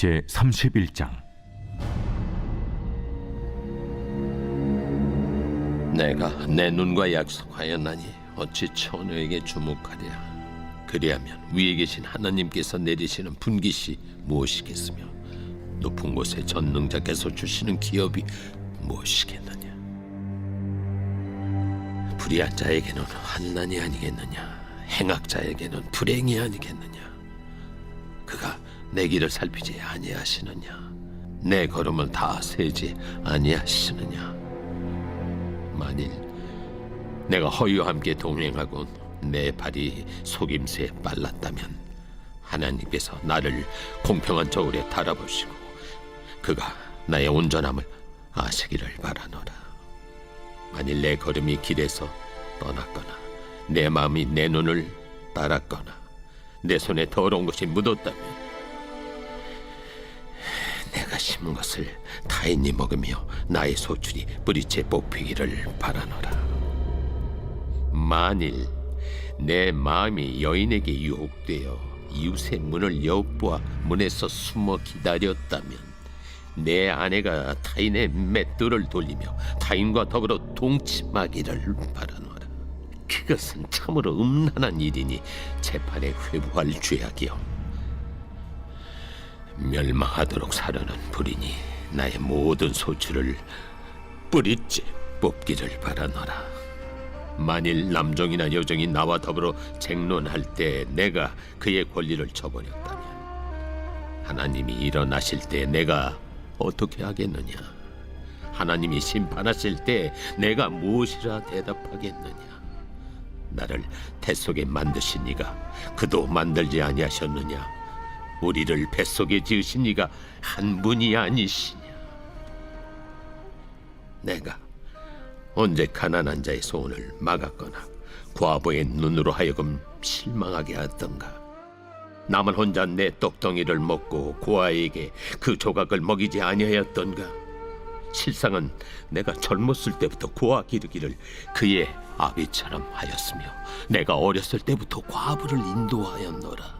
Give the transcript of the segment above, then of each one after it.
제 31장. 내가 내 눈과 약속하였나니 어찌 처녀에게 주목하랴? 그리하면 위에 계신 하나님께서 내리시는 분깃이 무엇이겠으며 높은 곳에 전능자께서 주시는 기업이 무엇이겠느냐? 불의한 자에게는 환난이 아니겠느냐? 행악자에게는 불행이 아니겠느냐 내 길을 살피지 아니하시느냐? 내 걸음을 다 세지 아니하시느냐? 만일 내가 허위와 함께 동행하고 내 발이 속임수에 빨랐다면 하나님께서 나를 공평한 저울에 달아보시고 그가 나의 온전함을 아시기를 바라노라. 만일 내 걸음이 길에서 떠났거나 내 마음이 내 눈을 따랐거나 내 손에 더러운 것이 묻었다면 심은 것을 타인이 먹으며 나의 소출이 뿌리채 뽑히기를 바라노라. 만일 내 마음이 여인에게 유혹되어 이웃의 문을 엿보아 문에서 숨어 기다렸다면 내 아내가 타인의 맷돌을 돌리며 타인과 더불어 동침하기를 바라노라. 그것은 참으로 음란한 일이니 재판에 회부할 죄악이요. 멸망하도록 사려는 불이니 나의 모든 소출을 뿌리째 뽑기를 바라노라. 만일 남종이나 여종이 나와 더불어 쟁론할 때 내가 그의 권리를 저버렸다면 하나님이 일어나실 때 내가 어떻게 하겠느냐? 하나님이 심판하실 때 내가 무엇이라 대답하겠느냐? 나를 태 속에 만드신 이가 그도 만들지 아니하셨느냐? 우리를 뱃속에 지으신 이가 한 분이 아니시냐? 내가 언제 가난한 자의 소원을 막았거나 과부의 눈으로 하여금 실망하게 하던가? 남은 혼자 내 떡덩이를 먹고 고아에게 그 조각을 먹이지 아니하였던가? 실상은 내가 젊었을 때부터 고아 기르기를 그의 아비처럼 하였으며 내가 어렸을 때부터 과부를 인도하였노라.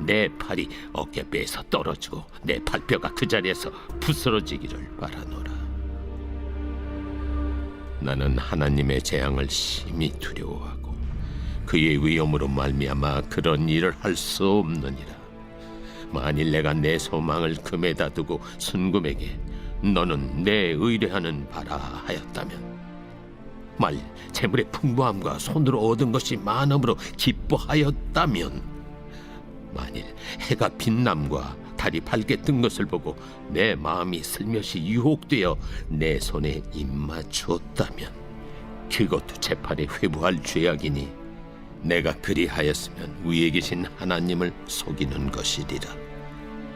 내 팔이 어깨뼈에서 떨어지고 내 팔뼈가 그 자리에서 부스러지기를 바라노라. 나는 하나님의 재앙을 심히 두려워하고 그의 위엄으로 말미암아 그런 일을 할 수 없느니라. 만일 내가 내 소망을 금에 다 두고 순금에게 너는 내 의뢰하는 바라 하였다면 말 재물의 풍부함과 손으로 얻은 것이 많음으로 기뻐하였다면 만일 해가 빛남과 달이 밝게 뜬 것을 보고 내 마음이 슬며시 유혹되어 내 손에 입맞추었다면 그것도 재판에 회부할 죄악이니 내가 그리하였으면 위에 계신 하나님을 속이는 것이리라.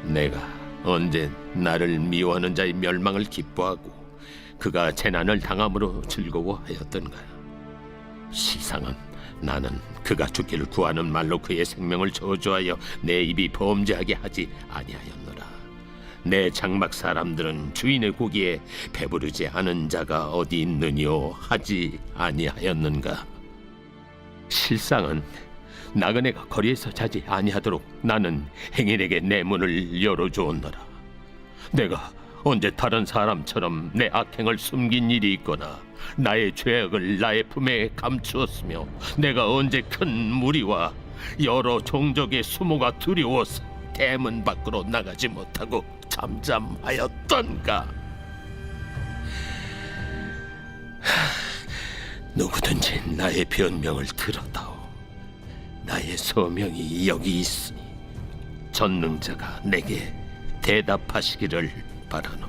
내가 언제 나를 미워하는 자의 멸망을 기뻐하고 그가 재난을 당함으로 즐거워하였던가? 시상은 나는 그가 죽기를 구하는 말로 그의 생명을 저주하여 내 입이 범죄하게 하지 아니하였노라. 내 장막 사람들은 주인의 고기에 배부르지 않은 자가 어디 있느뇨 하지 아니하였는가. 실상은 나그네가 거리에서 자지 아니하도록 나는 행인에게 내 문을 열어주었노라. 내가 언제 다른 사람처럼 내 악행을 숨긴 일이 있거나 나의 죄악을 나의 품에 감추었으며 내가 언제 큰 무리와 여러 종족의 수모가 두려워서 대문 밖으로 나가지 못하고 잠잠하였던가 하, 누구든지 나의 변명을 들었다오 나의 소명이 여기 있으니 전능자가 내게 대답하시기를 바라노라.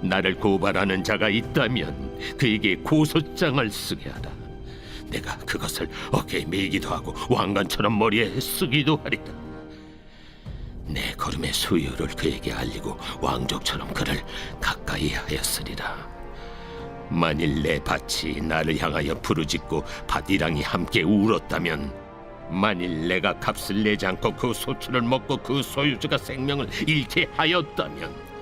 나를 고발하는 자가 있다면 그에게 고소장을 쓰게 하라. 내가 그것을 어깨에 메기도 하고 왕관처럼 머리에 쓰기도 하리라. 내 걸음의 수요를 그에게 알리고 왕족처럼 그를 가까이 아이하였으리라. 만일 내 밭이 나를 향하여 부르짖고 밭이랑이 함께 울었다면 만일 내가 값을 내지 않고 그 소출을 먹고 그 소유주가 생명을 잃게 하였다면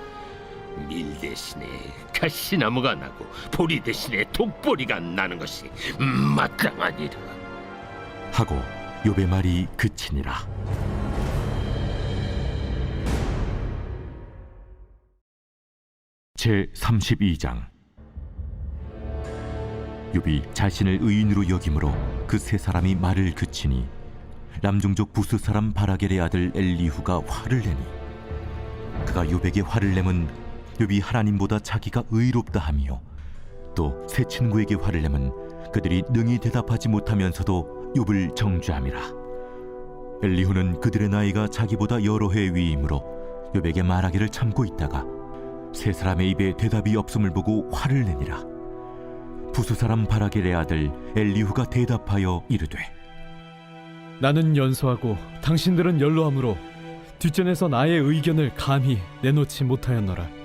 밀 대신에 가시나무가 나고 보리 대신에 독보리가 나는 것이 마땅하니라. 하고 욥의 말이 그치니라 제 32장 욥이 자신을 의인으로 여김으로 그 세 사람이 말을 그치니 남종족 부스 사람 바라겔의 아들 엘리후가 화를 내니 그가 욥에게 화를 내면 욥이 하나님보다 자기가 의롭다 하며 또세 친구에게 화를 내면 그들이 능히 대답하지 못하면서도 욥을 정죄함이라 엘리후는 그들의 나이가 자기보다 여러 해 위이므로 욥에게 말하기를 참고 있다가 세 사람의 입에 대답이 없음을 보고 화를 내니라 부수 사람 바라겔의 아들 엘리후가 대답하여 이르되 나는 연소하고 당신들은 연로함으로 뒷전에서 나의 의견을 감히 내놓지 못하였노라.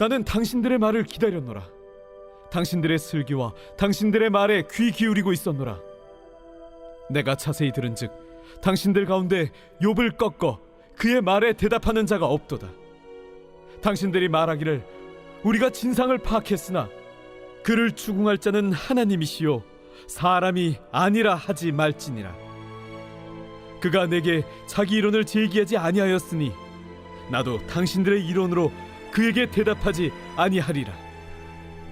나는 당신들의 말을 기다렸노라. 당신들의 슬기와 당신들의 말에 귀 기울이고 있었노라. 내가 자세히 들은즉 당신들 가운데 욥을 꺾어 그의 말에 대답하는 자가 없도다. 당신들이 말하기를 우리가 진상을 파악했으나 그를 추궁할 자는 하나님이시요 사람이 아니라 하지 말지니라. 그가 내게 자기 이론을 제기하지 아니하였으니 나도 당신들의 이론으로 그에게 대답하지 아니하리라.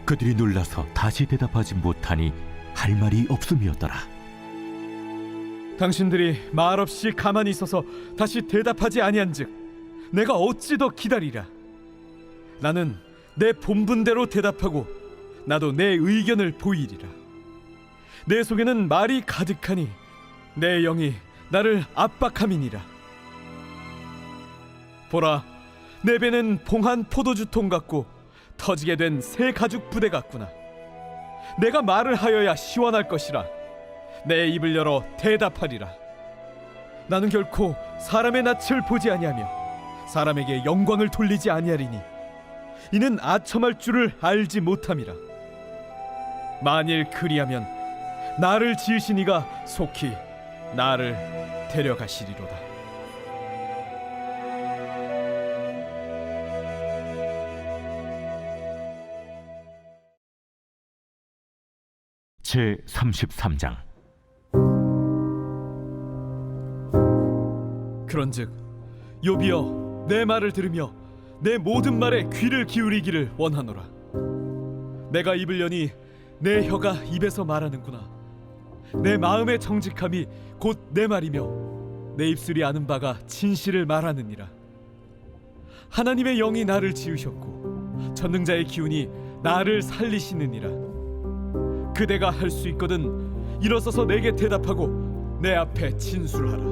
그들이 놀라서 다시 대답하지 못하니 할 말이 없음이었더라 당신들이 말없이 가만히 있어서 다시 대답하지 아니한즉 내가 어찌 더 기다리랴. 나는 내 본분대로 대답하고 나도 내 의견을 보이리라. 내 속에는 말이 가득하니 내 영이 나를 압박함이니라. 보라, 내 배는 봉한 포도주 통 같고 터지게 된 새 가죽 부대 같구나. 내가 말을 하여야 시원할 것이라. 내 입을 열어 대답하리라. 나는 결코 사람의 낯을 보지 아니하며 사람에게 영광을 돌리지 아니하리니 이는 아첨할 줄을 알지 못함이라. 만일 그리하면 나를 지으신 이가 속히 나를 데려가시리로다. 제 33장. 그런즉 요비여 내 말을 들으며 내 모든 말에 귀를 기울이기를 원하노라. 내가 입을 여니 내 혀가 입에서 말하는구나. 내 마음의 정직함이 곧 내 말이며 내 입술이 아는 바가 진실을 말하느니라. 하나님의 영이 나를 지으셨고 전능자의 기운이 나를 살리시느니라 그대가 할 수 있거든 일어서서 내게 대답하고 내 앞에 진술하라.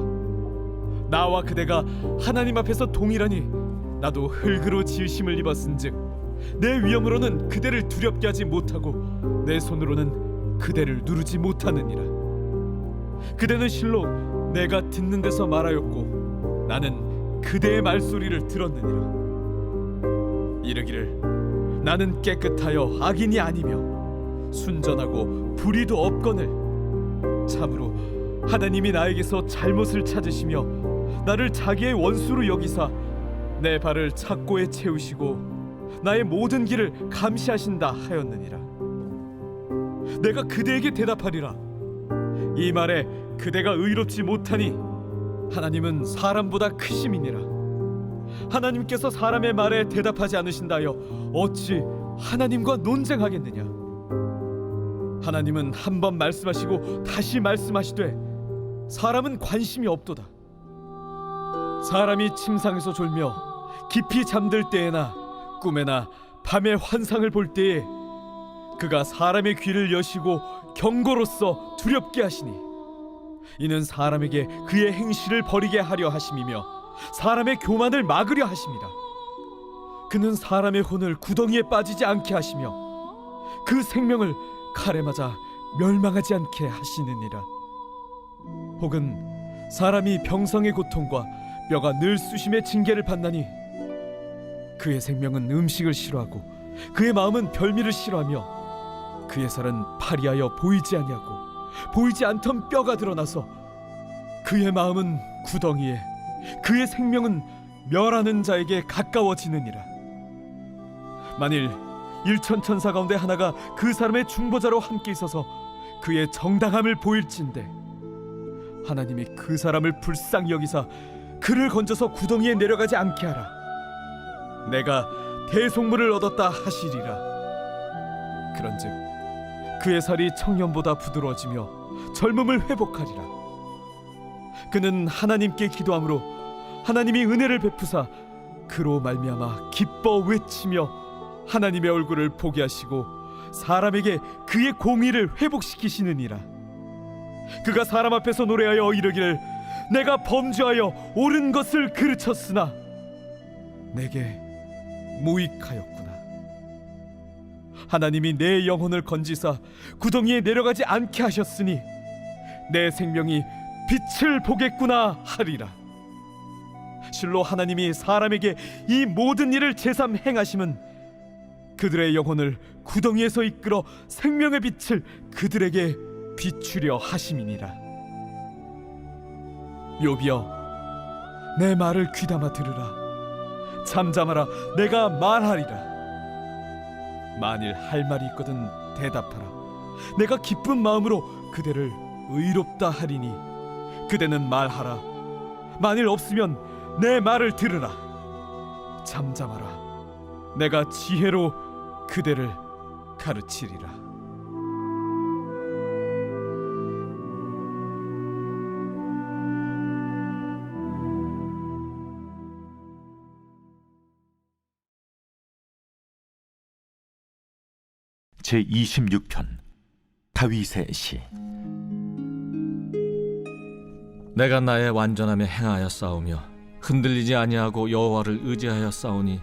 나와 그대가 하나님 앞에서 동일하니 나도 흙으로 지으심을 입었은즉 내 위엄으로는 그대를 두렵게 하지 못하고 내 손으로는 그대를 누르지 못하느니라. 그대는 실로 내가 듣는 데서 말하였고 나는 그대의 말소리를 들었느니라. 이르기를 나는 깨끗하여 악인이 아니며 순전하고 불의도 없거늘. 참으로 하나님이 나에게서 잘못을 찾으시며 나를 자기의 원수로 여기사 내 발을 착고에 채우시고 나의 모든 길을 감시하신다 하였느니라. 내가 그대에게 대답하리라. 이 말에 그대가 의롭지 못하니 하나님은 사람보다 크심이니라. 하나님께서 사람의 말에 대답하지 않으신다여 어찌 하나님과 논쟁하겠느냐 하나님은 한 번 말씀하시고 다시 말씀하시되 사람은 관심이 없도다. 사람이 침상에서 졸며 깊이 잠들 때에나 꿈에나 밤에 환상을 볼 때에 그가 사람의 귀를 여시고 경고로서 두렵게 하시니 이는 사람에게 그의 행실을 버리게 하려 하심이며 사람의 교만을 막으려 하심이라 그는 사람의 혼을 구덩이에 빠지지 않게 하시며 그 생명을 칼에 맞아 멸망하지 않게 하시느니라. 혹은 사람이 병성의 고통과 뼈가 늘 쑤심의 징계를 받나니 그의 생명은 음식을 싫어하고 그의 마음은 별미를 싫어하며 그의 살은 파리하여 보이지 아니하고 보이지 않던 뼈가 드러나서 그의 마음은 구덩이에 그의 생명은 멸하는 자에게 가까워지느니라. 만일 일천 천사 가운데 하나가 그 사람의 중보자로 함께 있어서 그의 정당함을 보일진대. 하나님이 그 사람을 불쌍히 여기사 그를 건져서 구덩이에 내려가지 않게 하라. 내가 대속물을 얻었다 하시리라. 그런즉 그의 살이 청년보다 부드러워지며 젊음을 회복하리라. 그는 하나님께 기도함으로 하나님이 은혜를 베푸사 그로 말미암아 기뻐 외치며 하나님의 얼굴을 보게 하시고 사람에게 그의 공의를 회복시키시느니라. 그가 사람 앞에서 노래하여 이르기를 내가 범죄하여 옳은 것을 그르쳤으나 내게 무익하였구나. 하나님이 내 영혼을 건지사 구덩이에 내려가지 않게 하셨으니 내 생명이 빛을 보겠구나 하리라. 실로 하나님이 사람에게 이 모든 일을 제삼 행하심은 그들의 영혼을 구덩이에서 이끌어 생명의 빛을 그들에게 비추려 하심이니라. 요비여 내 말을 귀담아 들으라. 잠잠하라 내가 말하리라. 만일 할 말이 있거든 대답하라. 내가 기쁜 마음으로 그대를 의롭다 하리니 그대는 말하라. 만일 없으면 내 말을 들으라. 잠잠하라 내가 지혜로 그대를 가르치리라. 제 26편 다윗의 시. 내가 나의 완전함에 행하여 싸우며 흔들리지 아니하고 여호와를 의지하여 싸우니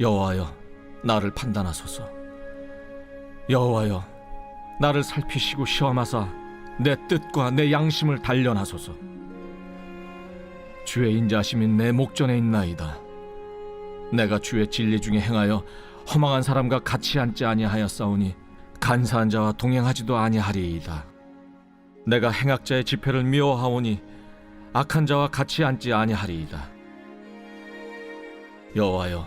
여호와여 나를 판단하소서. 여호와여 나를 살피시고 시험하사 내 뜻과 내 양심을 단련하소서. 주의 인자심이 내 목전에 있나이다. 내가 주의 진리 중에 행하여 허망한 사람과 같이 앉지 아니하여 싸우니 간사한 자와 동행하지도 아니하리이다. 내가 행악자의 집회를 미워하오니 악한 자와 같이 앉지 아니하리이다. 여호와여,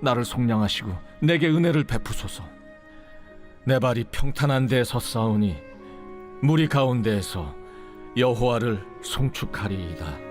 나를 속량하시고 내게 은혜를 베푸소서. 내 발이 평탄한 데에 섰사오니 무리 가운데에서 여호와를 송축하리이다